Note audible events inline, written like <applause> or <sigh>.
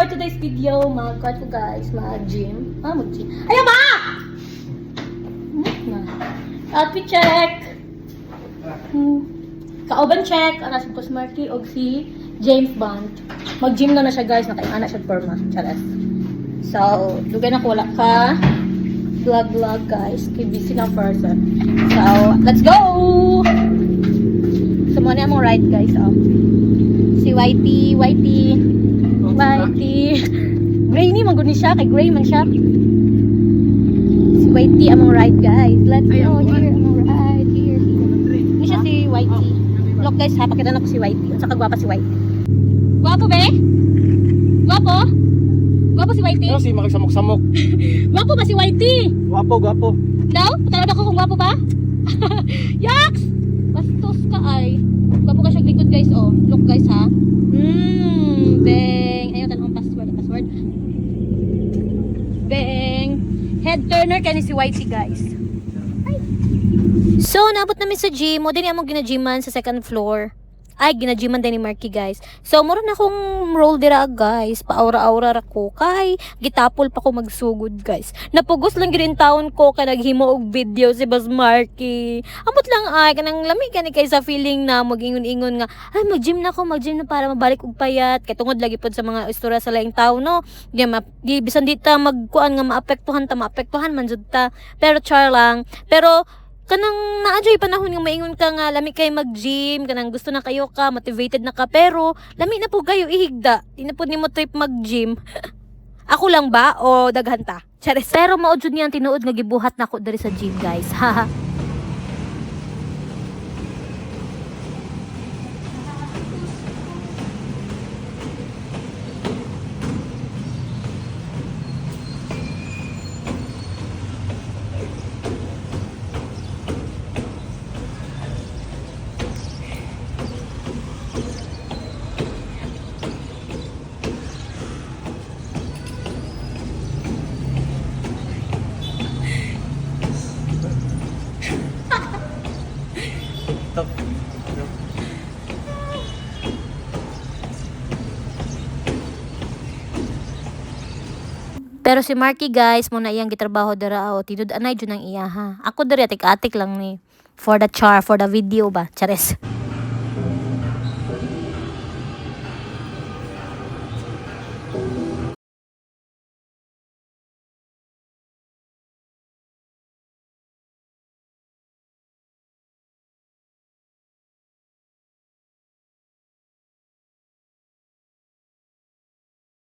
for today's video, mag-cut ko guys, mag-gym. Ah, mag-gym. Ayaw ba? Hmm. Outfit check. Hmm. Kauban check. Ana si Boss Marky o si James Bond. Mag-gym na na siya guys. Nakaingana siya forma. Charas. So, lugay na ko wala ka. Vlog vlog guys. Kay busy na person. So, let's go! So, muna among ride guys. Oh. Si Whitey, Whitey, Whitey. Grainy man gud ni siya, kay gray man siya. Si Whitey among ride guys. Let's go here among ride here. Ini siya si Whitey. Look guys ha, pakita na ko si Whitey. At saka gwapa si Whitey. Gwapo be? Gwapo? Gwapo si Whitey? Ano si makiksamok-samok? <laughs> Gwapo ba si Whitey? Gwapo, gwapo. Daw? Patawad ako kung gwapo ba? <laughs> Yaks! Bastos ka ay. Gwapo ka siya likod guys, oh. Look guys ha. Head turner kani si Whitey guys. So, nabot namin sa gym. O, din among ginagyman sa second floor. Ay, ginagyman din ni Marky, guys. So, mura na akong roll dira, guys. Paura-aura ra ko. Kay, gitapol pa ko magsugod, guys. Napugos lang girin taon ko kay naghimo og video si Bas Marky. Amot lang ay, kanang lami ka ni kay sa feeling na magingon-ingon nga, ay, mag-gym na ako, mag-gym na para mabalik og payat. Kay tungod lagi pod sa mga istorya sa laing tao, no? Di, ma, di bisan di ta magkuan nga maapektuhan ta, maapektuhan man jud ta. Pero char lang. Pero, kanang naadyoy panahon nga maingon ka nga lami kay mag-gym kanang gusto na kayo ka motivated na ka pero lami na po kayo ihigda. Di na po nimo trip mag-gym. <laughs> Ako lang ba o daghan ta? Charis. pero mao jud niya ang tinuod nga gibuhat nako diri sa gym guys. <laughs> Haha TikTok. pero si Marky guys mo na iyang gitrabaho dira o tidud anay jud ang iya ha? Ako diri atik-atik lang ni for the char for the video ba? Chares